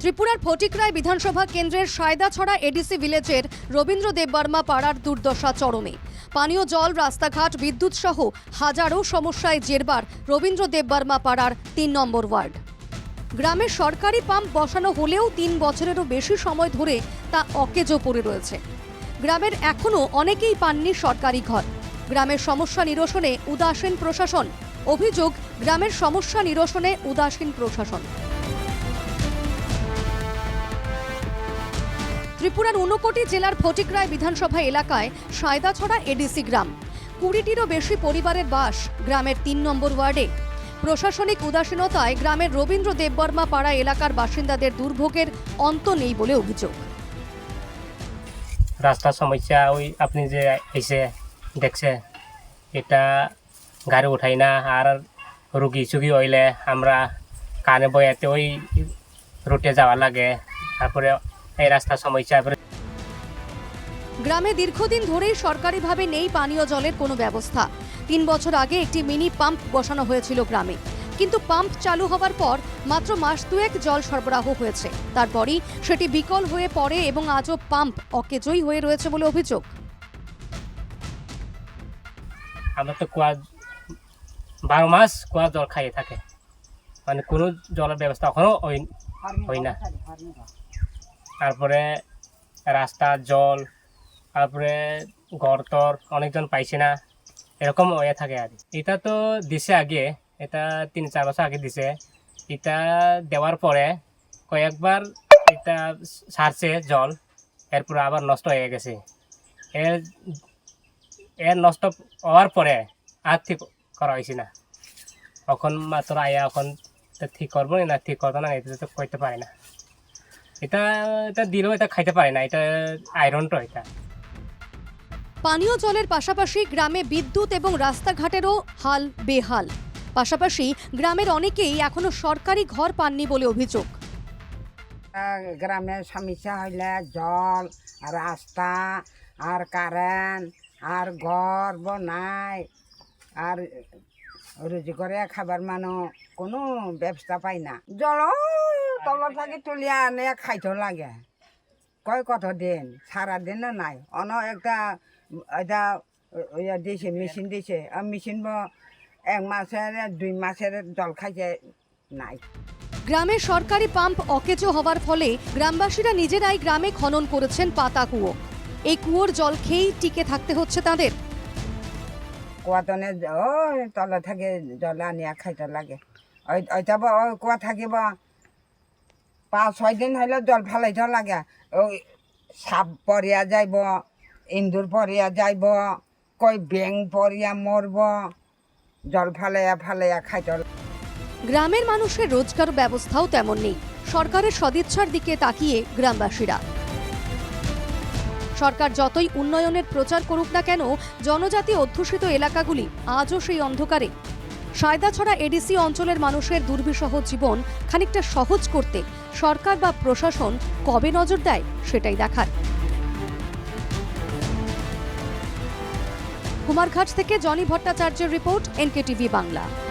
ত্রিপুরার ফটিকরায় বিধানসভা কেন্দ্রের সায়দাছড়া এডিসি ভিলেজের রবীন্দ্র দেববর্মা পাড়ার দুর্দশা চরমে। পানীয় জল, রাস্তাঘাট, বিদ্যুৎ সহ হাজারো সমস্যায় জেরবার রবীন্দ্র দেববর্মা পাড়ার তিন নম্বর ওয়ার্ড। গ্রামে সরকারি পাম্প বসানো হলেও তিন বছরেরও বেশি সময় ধরে তা অকেজো পড়ে রয়েছে। গ্রামের এখনও অনেকেই পাননি সরকারি ঘর। গ্রামের সমস্যা নিরসনে উদাসীন প্রশাসন। অভিযোগ, গ্রামের সমস্যা নিরসনে উদাসীন প্রশাসন। ত্রিপুরার ঊনকোটি জেলার ফটিকরায় বিধানসভা এলাকায় সায়দাছড়া এডিসি গ্রাম। কুড়িটিরও বেশি পরিবারের বাস গ্রামের তিন নম্বর ওয়ার্ডে। প্রশাসনিক উদাসীনতায় গ্রামের রবীন্দ্র দেববর্মা পাড়া এলাকার বাসিন্দাদের দুর্ভোগের অন্ত নেই বলে অভিযোগ। রাস্তার সমস্যা ওই আপনি যে এসে দেখছে, এটা গাড়ি উঠাই না, আর রুগী চুগি হইলে আমরা কানে বয়াতে ওই রুটে যাওয়া লাগে। তারপরে এই রাস্তার সমস্যা গ্রামে দীর্ঘদিন ধরেই সরকারিভাবে নেই পানীয় জলের কোনো ব্যবস্থা। তিন বছর আগে একটি মিনি পাম্প বসানো হয়েছিল গ্রামে। কিন্তু পাম্প চালু হওয়ার পর মাত্র মাস দুয়েক জল সরবরাহ হয়েছে। তারপরই সেটি বিকল হয়ে পড়ে এবং আজও পাম্প অকেজোই হয়ে রয়েছে বলে অভিযোগ। আমরা তো কুয়া বারো মাস কুয়া জল খাইয়ে থাকে। মানে কোনো জলের ব্যবস্থা এখনও হয় না তারপরে রাস্তা, জল, তারপরে ঘর টর অনেকজন পাইছে না। এরকম হয়ে থাকে আর। এটা তো দিছে আগে, এটা তিন চার বছর আগে দিছে। এটা দেওয়ার পরে কয়েকবার এটা সারছে জল, এরপর আবার নষ্ট হয়ে গেছে। এর এর নষ্ট হওয়ার পরে আর ঠিক করা হয়েছে না। এখন মাত্র আয়া এখন ঠিক করব না ঠিক করব না, এটা তো করতে পারে না। এটা এটা দিলেও এটা খাইতে পারে না এটা আয়রন তো এটা। পানীয় জলের পাশাপাশি গ্রামে বিদ্যুৎ এবং রাস্তাঘাটেরও হাল বেহাল। পাশাপাশি গ্রামের অনেকেই এখনও সরকারি ঘর পাননি বলে অভিযোগ। গ্রামে সমস্যা হইলে জল রাস্তা আর কারেন্ট আর ঘর বনাই আর রুজি করে খাবার মানুষ কোনো ব্যবস্থা পাই না। জল তল থাকি তুলিয়া আনে খাইতে লাগে। কয় কত দিন? সারা দিনও নাই। অন একটা এটা ইয়া দিছে মেশিন দিছে। আর মেশিন এক মাসের দুই মাসের জল খাইতে নাই। গ্রামে সরকারি পাম্প অকেজো হওয়ার ফলে গ্রামবাসীরা নিজেরাই গ্রামে খনন করেছেন পাতা কুয়ো। এই কুয়োর জল খেয়েই টিকে থাকতে হচ্ছে তাদের। কুয়াতনে ওই তলে থাকে জল আনিয়া খাইতে লাগে। ওই ওইটা কুয়া থাকিব পাঁচ, ছয় দিন হইলে জল ফালাইতে লাগে। ওই সাপ পরিয়া যাইব ইন্দুর পরিয়া যাইব কই বেং পরিয়া মরব, জল ফালাইয়া ফালাইয়া খাইতে গ্রামের মানুষের রোজগার ব্যবস্থাও তেমন নেই। সরকারের সদিচ্ছার দিকে তাকিয়ে গ্রামবাসীরা। সরকার যতই উন্নয়নের প্রচার করুক না কেন, জনজাতি অধ্যুষিত এলাকাগুলি আজও সেই অন্ধকারে। সায়দাছড়া এডিসি অঞ্চলের মানুষের দুর্বিষহ জীবন খানিকটা সহজ করতে সরকার বা প্রশাসন কবে নজর দেয় সেটাই দেখার। কুমারঘাট থেকে জনি ভট্টাচার্যের রিপোর্ট, এনকেটিভি বাংলা।